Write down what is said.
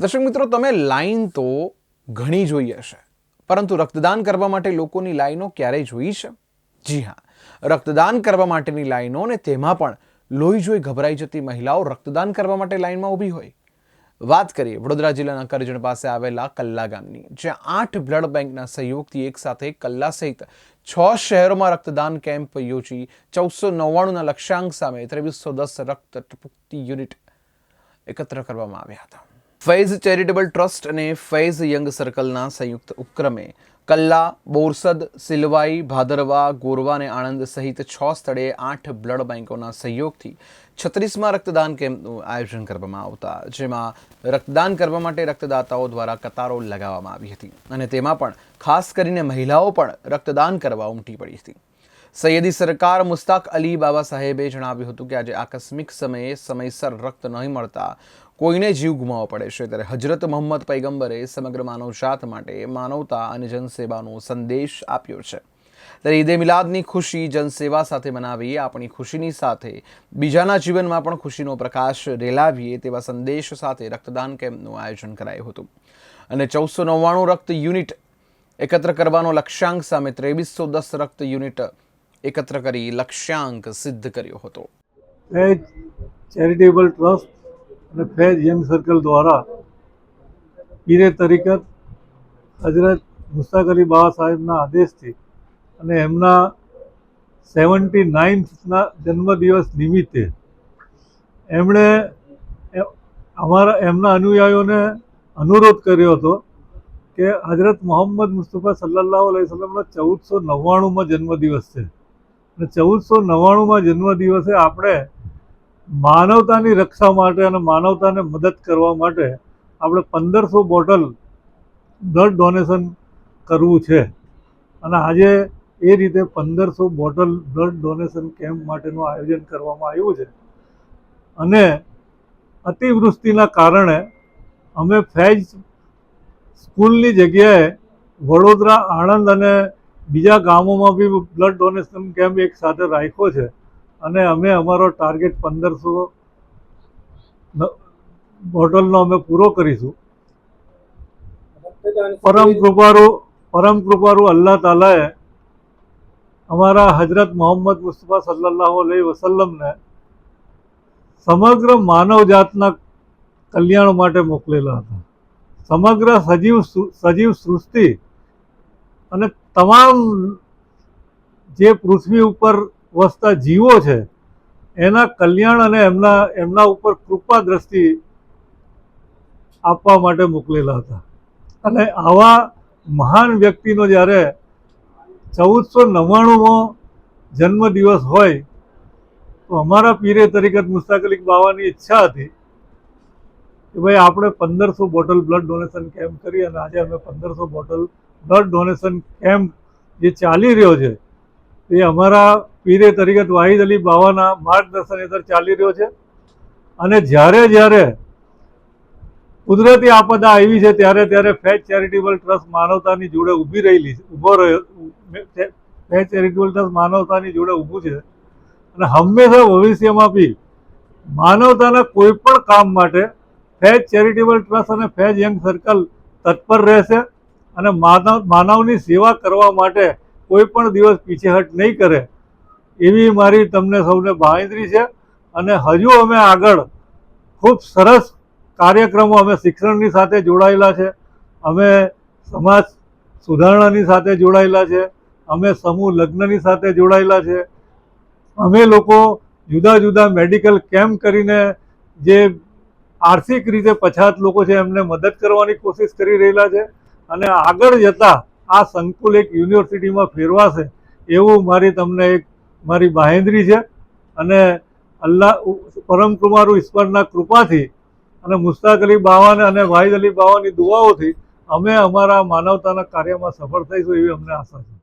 દર્શક મિત્રો, તમે લાઈન તો ઘણી જોઈ હશે, પરંતુ રક્તદાન કરવા માટે લોકોની લાઈનો ક્યારેય જોઈ છે? જી હા, રક્તદાન કરવા માટેની લાઈનો ને તેમાં પણ લોહી જોઈ ગભરાઈ જતી મહિલાઓ રક્તદાન કરવા માટે લાઈનમાં ઊભી હોય. વાત કરીએ, વડોદરા જિલ્લાના કરજણ પાસે આવેલા કલ્લા ગામની, જ્યાં આઠ બ્લડ બેંકના સહયોગથી એક સાથે કલ્લા સહિત છ શહેરોમાં રક્તદાન કેમ્પ યોજી ચૌદસો નવ્વાણુંના લક્ષ્યાંક સામે ત્રેવીસો દસ રક્ત ટપુકતી યુનિટ એકત્ર કરવામાં આવ્યા હતા. ફૈઝ ચેરિટેબલ ટ્રસ્ટ અને ફૈઝ યંગ સર્કલના સંયુક્ત ઉપક્રમે કલ્લા, બોરસદ, સિલવાઈ, ભાદરવા, ગોરવા અને આણંદ સહિત છ સ્થળે આઠ બ્લડ બેન્કોના સહયોગથી છત્રીસમાં રક્તદાન કેમ્પનું આયોજન કરવામાં આવતા, જેમાં રક્તદાન કરવા માટે રક્તદાતાઓ દ્વારા કતારો લગાવવામાં આવી હતી. અને તેમાં પણ ખાસ કરીને મહિલાઓ પણ રક્તદાન કરવા ઉમટી પડી હતી. સૈયદી સરકાર મુસ્તાક અલી બાબા સાહેબે જણાવ્યું હતું કે આજે આકસ્મિક સમયે સમયસર રક્ત નહીં મળતા કોઈને જીવ ગુમાવવો પડે છે ત્યારે હજરત મોહમ્મદ પૈગંબરે સમગ્ર માનવજાત માટે માનવતા અને જનસેવાનો સંદેશ આપ્યો છે. ત્યારે ઈદે મિલાદની ખુશી જનસેવા સાથે મનાવી આપણી ખુશીની સાથે બીજાના જીવનમાં પણ ખુશીનો પ્રકાશ રેલાવીએ તેવા સંદેશ સાથે રક્તદાન કેમ્પનું આયોજન કરાયું હતું. અને ચૌદસો નવ્વાણું રક્ત યુનિટ એકત્ર કરવાનો લક્ષ્યાંક સામે ત્રેવીસો દસ રક્ત યુનિટ એકત્ર કરી લક્ષ્યાંક સિદ્ધ કર્યો હતો. ચેરિટેબલ ટ્રસ્ટ અને ફેજ યંગ સર્કલ દ્વારા પીરે તરીકત હજરત મુસ્તાક અલી બાબા સાહેબના આદેશથી અને એમના સેવન્ટી નાઇન્થના જન્મદિવસ નિમિત્તે એમણે અમારા એમના અનુયાયીઓને અનુરોધ કર્યો હતો કે હજરત મોહમ્મદ મુસ્તફા સલ્લાહ અલૈહિ વસલ્લમનો ચૌદસો નવ્વાણુંમાં જન્મદિવસ છે. અને ચૌદસો નવ્વાણુંમાં જન્મદિવસે આપણે માનવતાની રક્ષા માટે અને માનવતાને મદદ કરવા માટે આપણે પંદરસો બોટલ બ્લડ ડોનેશન કરવું છે. અને આજે એ રીતે પંદરસો બોટલ બ્લડ ડોનેશન કેમ્પ માટેનું આયોજન કરવામાં આવ્યું છે. અને અતિવૃષ્ટિના કારણે અમે ફેજ સ્કૂલની જગ્યાએ વડોદરા, આણંદ અને બીજા ગામોમાં બી બ્લડ ડોનેશન કેમ્પ એક સાથે રાખ્યો છે. અને અમે અમારો ટાર્ગેટ પંદરસો બોટલનો અમે પૂરો કરીશું. પરમ કૃપારુ પરમ કૃપારુ અલ્લાહ તાલાએ અમારા હજરત મોહમ્મદ મુસ્તફા સલ્લાહ અલહી વસલ્લમને સમગ્ર માનવ જાતના કલ્યાણ માટે મોકલેલા હતા. સમગ્ર સજીવ સજીવ સૃષ્ટિ અને તમામ જે પૃથ્વી ઉપર વસતા જીવો છે, એના કલ્યાણ અને એમના એમના ઉપર કૃપા દ્રષ્ટિ આપવા માટે મોકલેલા હતા. અને આવા મહાન વ્યક્તિનો જ્યારે ચૌદસો નવ્વાણુંમો જન્મદિવસ હોય, તો અમારા પીરે તરીકે મુસ્તાક અલી બાવાની ઈચ્છા હતી કે ભાઈ આપણે પંદરસો બોટલ બ્લડ ડોનેશન કેમ્પ કરી અને આજે અમે પંદરસો બોટલ બ્લડ ડોનેશન કેમ્પ જે ચાલી રહ્યો છે, એ અમારા પીરે તરીકે વાહિદ અલી બાવાના માર્ગદર્શન હેઠળ ચાલી રહ્યો છે. અને જ્યારે જ્યારે કુદરતી આપદા આવી છે, ત્યારે ત્યારે ફેજ ચેરિટેબલ ટ્રસ્ટ માનવતાની જોડે ઊભી રહેલી છે, ઊભો રહ્યો ફેજ ચેરિટેબલ ટ્રસ્ટ માનવતાની જોડે ઊભું છે. અને હંમેશા ભવિષ્યમાં બી માનવતાના કોઈ પણ કામ માટે ફેજ ચેરિટેબલ ટ્રસ્ટ અને ફેજ યંગ સર્કલ તત્પર રહેશે અને માનવ, માનવની સેવા કરવા માટે કોઈ પણ દિવસ પીછેહટ નહીં કરે. એવી મારી તમને સૌને બાંયધરી છે. અને હજુ અમે આગળ ખૂબ સરસ કાર્યક્રમો અમે શિક્ષણની સાથે જોડાયેલા છે. અમે સમાજ સુધારણાની સાથે જોડાયેલા છે. અમે સમૂહ લગ્નની સાથે જોડાયેલા છે. અમે લોકો જુદા જુદા મેડિકલ કેમ્પ કરીને જે આર્થિક રીતે પછાત લોકો છે એમને મદદ કરવાની કોશિશ કરી રહેલા છે. અને આગળ જતાં આ સંકુલ એક યુનિવર્સિટીમાં ફેરવાશે એવું મારી તમને એક મારી બાહેન્દ્રી છે અને અલ્લાહ પરમ કુમારુ ઈશ્વરના કૃપાથી અને મુસ્તાક અલી બાવાને અને વાહિદ અલી બાવાની દુઆઓથી અમે અમારા માનવતાના કાર્યમાં સફળ થઈશું એવી અમને આશા છે.